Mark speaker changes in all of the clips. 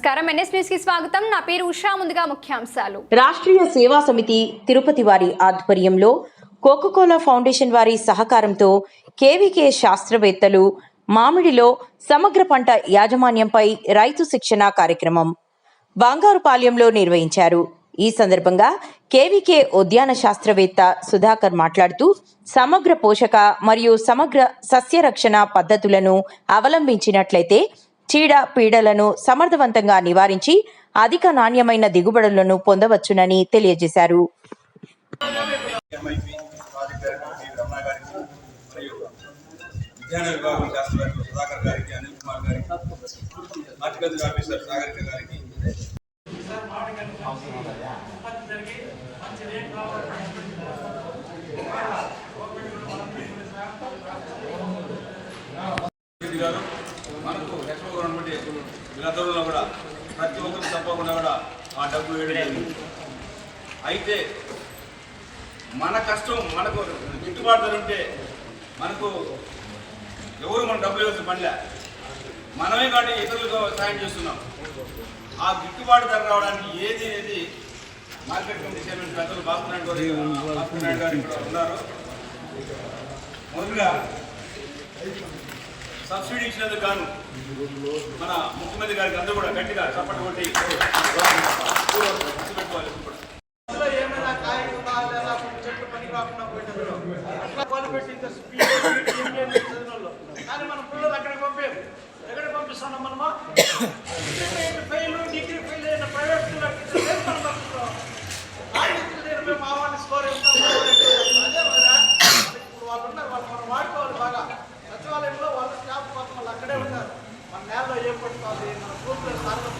Speaker 1: నమస్కారం. ఎన్ఎస్ స్వాగతం. నా పేరు ఉషా. ముందుగా ముఖ్యాంశాలు.
Speaker 2: రాష్ట్రీయ సేవా సమితి తిరుపతి వారి ఆధ్వర్యంలో కోకోకోలా ఫౌండేషన్ వారి సహకారంతో కేవీకే శాస్త్రవేత్తలు మామిడిలో సమగ్ర పంట యాజమాన్యంపై రైతు శిక్షణ కార్యక్రమం బంగారుపాలెంలో నిర్వహించారు. ఈ సందర్భంగా కేవీకే ఉద్యాన శాస్త్రవేత్త సుధాకర్ మాట్లాడుతూ సమగ్ర పోషక మరియు సమగ్ర సస్యరక్షణ పద్ధతులను అవలంబించినట్లయితే చీడ పీడలను సమర్థవంతంగా నివారించి అధిక నాణ్యమైన దిగుబడులను పొందవచ్చునని తెలియజేశారు.
Speaker 3: విజ్ఞాన విభాగం శాస్త్రవేత్త సుధాకర్ గారికి అనిల్ కుమార్ గారికి హార్టికల్చర్ ఆఫీసర్ గారికి. గారు గతంలో కూడా ప్రతి ఒక్కరు తప్పకుండా కూడా ఆ డబ్బు వేయడం అయితే మన కష్టం మనకు గిట్టుబాటు ధర ఉంటే మనకు ఎవరు మన డబ్బులు ఇవ్వాల్సిన పనిలే మనమే కానీ ఇతరులకు సాయం చేస్తున్నాం. ఆ గిట్టుబాటు ధర రావడానికి ఏది అనేది మార్కెట్ కమిటీ చైర్మన్ పెద్దలు బాబునాయుడు గారు బాబునాయుడు గారు ఇక్కడ ఉన్నారు. మొదలుగా సబ్సిడీ ఇచ్చినందుకు గాను మన ముఖ్యమంత్రి గారికి అందరూ కూడా గట్టిగా చప్పట్లు కొట్టి పెట్టుకోవాలి
Speaker 4: ఏమైనా చెట్లు పని కానీ మనం పిల్లలు అక్కడికి ఎక్కడ పంపిస్తున్నాం మనమా ఫెయిల్ అయిన ప్రైవేట్ స్కూల్ మనం పంపిస్తాం ఆ డిగ్రీ దగ్గర మేము మా వాళ్ళని స్కోర్ ఇస్తాం అదే కదా ఇప్పుడు వాళ్ళు ఉన్నారు వాళ్ళు మనం వాడుకోవాలి బాగా సచివాలయంలో వాళ్ళ స్టాఫ్ కోసం వాళ్ళు అక్కడే ఉన్నారు మన నేలలో ఏం పట్టుకోవాలి మన గ్రూప్లో దాన్ని మనం అందరూ కూడా వాడుకొని వాళ్ళు ఉపయోగించుకుంటే మనం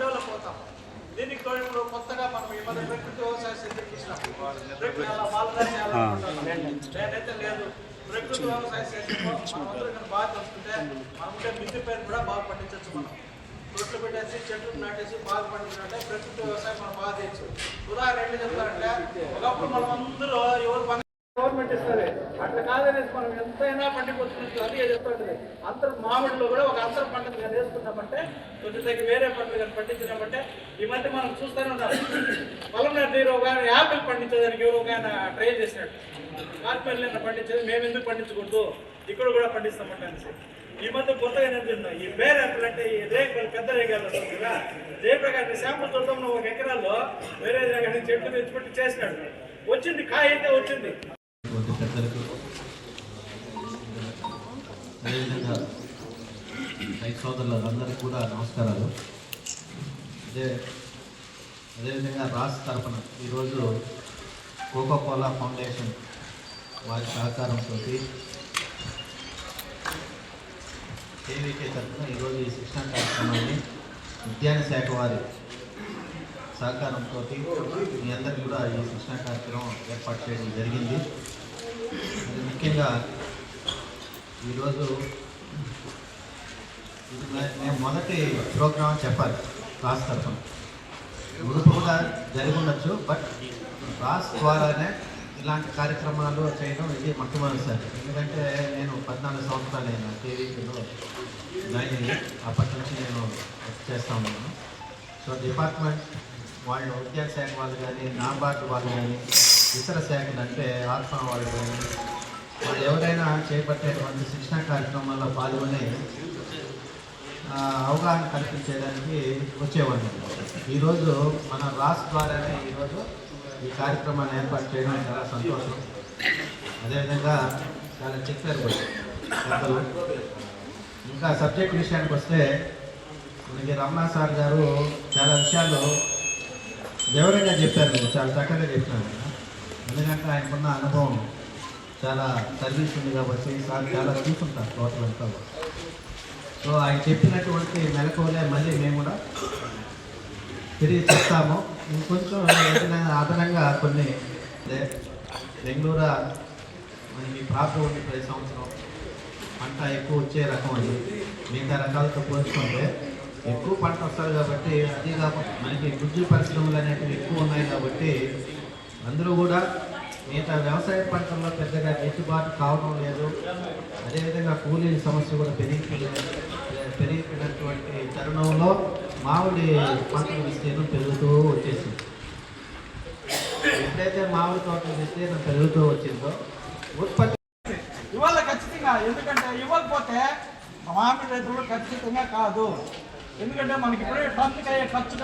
Speaker 4: డెవలప్ అవుతాం దీనికి తోడు ఇప్పుడు కొత్తగా మనం ఈ మధ్య ప్రకృతి వ్యవసాయ సేద్యం ఇచ్చినాం. నేనైతే లేదు ప్రకృతి వ్యవసాయ ఇక్కడ? బాగా తెలుసుకుంటే మనం ఉంటే మిద్దె పేరు కూడా బాగా పండించవచ్చు మనం తొట్లు పెట్టేసి చెట్లు నాటేసి బాగా పండించాలంటే ప్రకృతి వ్యవసాయం మనం బాగా చేయొచ్చు ఉదాహరణ ఏంటి చెప్తారంటే ఒకప్పుడు మనం అందరూ ఎవరు గవర్నమెంట్ ఇస్తుంది అట్లా కాదనేసి మనం ఎంతైనా పండిపోతున్నట్టు అది చెప్తుంటది అంతర్ మామిడిలో కూడా ఒక అంతర పంటను కానీ వేసుకున్నామంటే కొంచెం తగ్గి వేరే పంటలు కానీ పండించినామంటే ఈ మధ్య మనం చూస్తూనే ఉన్నాం. పొలం నీరు ఒక ఆయన యాపిల్ పండించేదానికి ఎవరు ఒక ఆయన ట్రై చేసినట్టు కార్పెల్ పండించేది మేము ఎందుకు పండించకూడదు? ఇక్కడ కూడా పండిస్తామంటే అనేసి. ఈ మధ్య కొత్తగా నేర్చుకున్నాం ఈ బేర్ యాపిల్ అంటే ఈ రేగులు పెద్ద రేగాలు వస్తుంది కదా జయప్రకాష్ శాంపుల్ చూద్దాం ఒక ఎకరాల్లో వేరే దగ్గర చెట్లు తెచ్చిపెట్టి చేసినాడు. వచ్చింది కాయ అయితే వచ్చింది.
Speaker 5: అదేవిధంగా రైతు సోదరులందరికీ కూడా నమస్కారాలు. అదే అదేవిధంగా రాష్ట్ర తరఫున ఈరోజు కోకోకోలా ఫౌండేషన్ వారి సహకారంతో కేవీకే తరఫున ఈరోజు ఈ శిక్షణ కార్యక్రమాన్ని ఉద్యాన శాఖ వారి సహకారంతో మీ అందరికీ కూడా ఈ శిక్షణ కార్యక్రమం ఏర్పాటు చేయడం జరిగింది. ఇది ముఖ్యంగా ఈరోజు నేను మొదటి ప్రోగ్రాం చెప్పాలి క్లాస్ తరఫున మునుపు కూడా జరిగి ఉండొచ్చు బట్ క్లాస్ ద్వారానే ఇలాంటి కార్యక్రమాలు చేయడం ఇది మొట్టమొదటిసారి. ఎందుకంటే నేను పద్నాలుగు సంవత్సరాలు అయినా టీవీలో జాయిన్ అయ్యి అప్పటి నుంచి నేను వర్క్ చేస్తా ఉన్నాను. సో డిపార్ట్మెంట్ వాళ్ళు ఉద్యోగ శాఖ వాళ్ళు కానీ నాబార్డు వాళ్ళు కానీ ఇతర శాఖలు అంటే ఆత్మ వాళ్ళు కానీ వాళ్ళు ఎవరైనా చేపట్టేటువంటి శిక్షణ కార్యక్రమాల్లో పాల్గొని అవగాహన కల్పించేదానికి వచ్చేవాడిని. ఈరోజు మన రాస్ ద్వారానే ఈరోజు ఈ కార్యక్రమాన్ని ఏర్పాటు చేయడం చాలా సంతోషం. అదేవిధంగా చాలా చెప్పారు ఇంకా సబ్జెక్ట్ విషయానికి వస్తే మనకి రమణ సార్ గారు చాలా విషయాలు వివరంగా చెప్పారు. చాలా చక్కగా చెప్పినారు ఎందుకంటే ఆయనకున్న అనుభవం చాలా సర్వీస్ ఉంది కాబట్టి సార్ చాలా చూసుంటారు టోటల్ అంతా సో ఆయన చెప్పినటువంటి మెలకువలే మళ్ళీ మేము కూడా తిరిగి చెప్తాము. ఇంకొంచెం అదనంగా కొన్ని బెంగళూరు మనకి ప్రాప్తం ఉంది ప్రతి సంవత్సరం పంట ఎక్కువ వచ్చే రకం అది. మిగతా రకాలతో పోల్చుకుంటే ఎక్కువ పంట వస్తుంది కాబట్టి అది కాకుండా మనకి గుజ్జు పరిశ్రమలు అనేటివి ఎక్కువ ఉన్నాయి కాబట్టి అందరూ కూడా మిగతా వ్యవసాయ పంటల్లో పెద్దగా గిట్టుబాటు కావడం లేదు. అదేవిధంగా కూలీల సమస్య కూడా పెరిగిపోయింది పెరిగిపోయినటువంటి తరుణంలో మామిడి పంటల విస్తీర్ణం పెరుగుతూ వచ్చేసింది. ఎప్పుడైతే మామిడి తోటల విస్తీర్ణం పెరుగుతూ వచ్చిందో ఉత్పత్తి
Speaker 4: ఇవాళ ఖచ్చితంగా ఎందుకంటే ఇవ్వకపోతే మామిడి రైతులు ఖచ్చితంగా కాదు. ఎందుకంటే మనకి ఇప్పుడే టన్నుకి అయ్యే ఖర్చు